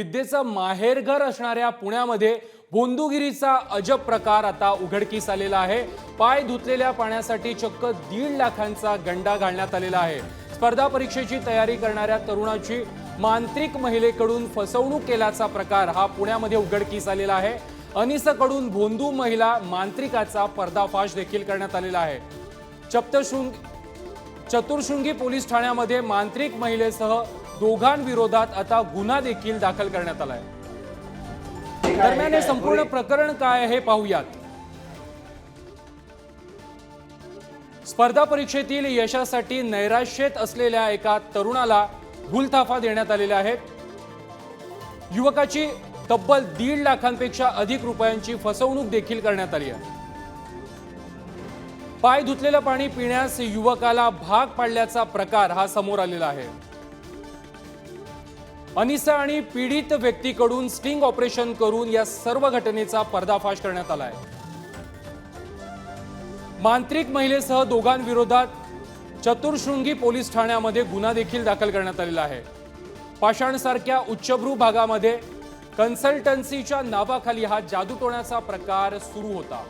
विद्येचं माहेरघर असणाऱ्या पुण्यामध्ये बोंदुगिरीचा अजब प्रकार आता उघडकीस आलेला आहे. पाय धुतलेल्या पाण्यासाठी चक्क दीड लाखांचा गंडा घालण्यात आलेला आहे. स्पर्धा परीक्षेची तयारी करणाऱ्या तरुणाची मांत्रिक महिलेकडून फसवणूक केल्याचा प्रकार हा पुण्यामध्ये उघडकीस आलेला आहे. अनिसकडून भोंदू महिला मांत्रिकाचा पर्दाफाश देखील करण्यात आलेला आहे. चप्तशृंग चतुर्शृंगी पोलीस ठाण्यामध्ये मांत्रिक महिलेसह दोघांविरोधात आता गुन्हा देखील दाखल करण्यात आलाय. दरम्यान हे संपूर्ण प्रकरण काय आहे हे पाहूयात. स्पर्धा परीक्षेतील यशासाठी नैराश्येत असलेल्या एका तरुणाला भूलथाफा देण्यात आलेल्या आहेत. युवकाची तब्बल दीड लाखांपेक्षा अधिक रुपयांची फसवणूक देखील करण्यात आली आहे. पाय धुतलेलं पाणी पिण्यास युवकाला भाग पाडल्याचा प्रकार हा समोर आलेला आहे. अनिसा आणि पीडित व्यक्तीकडून स्टिंग ऑपरेशन करून या सर्व घटनेचा पर्दाफाश करण्यात आलाय. मांत्रिक महिलेसह दोघांविरोधात चतुर्शृंगी पोलीस ठाण्यामध्ये गुन्हा देखील दाखल करण्यात आलेला आहे. पाषाणसारख्या उच्चभ्रू भागामध्ये कन्सल्टन्सीच्या नावाखाली हा जादूटोण्याचा प्रकार सुरू होता.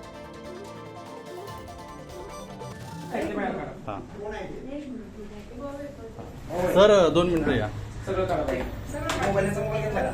सर दोन मिनिटं या. मोबाईलचा मोबाईल घेतला का